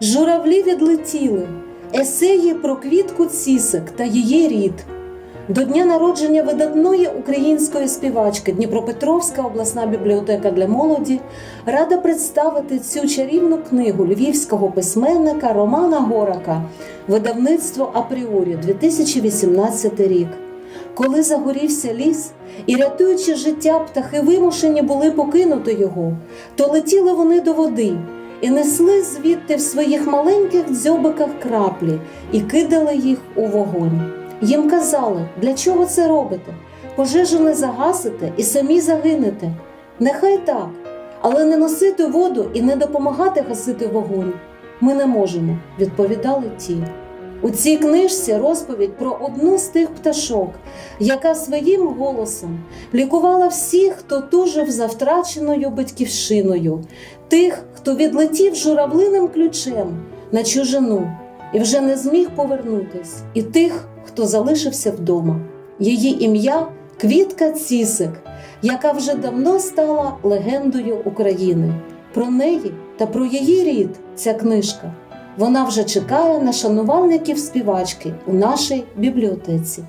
Журавлі відлетіли, есеї про квітку цісик та її рід. До дня народження видатної української співачки Дніпропетровська обласна бібліотека для молоді рада представити цю чарівну книгу львівського письменника Романа Горака Видавництво Апріорі 2018 рік. Коли загорівся ліс і, рятуючи життя, птахи вимушені були покинути його, то летіли вони до води і несли звідти в своїх маленьких дзьобиках краплі і кидали їх у вогонь. Їм казали, для чого це робите? Пожежу не загасите і самі загинете. Нехай так, але не носити воду і не допомагати гасити вогонь. Ми не можемо, відповідали ті. У цій книжці розповідь про одну з тих пташок, яка своїм голосом лікувала всіх, хто тужив за втраченою батьківщиною, тих, хто відлетів журавлиним ключем на чужину і вже не зміг повернутись, і тих, хто залишився вдома. Її ім'я Квітка Цісик, яка вже давно стала легендою України. Про неї та про її рід ця книжка. Вона вже чекає на шанувальників співачки у нашій бібліотеці.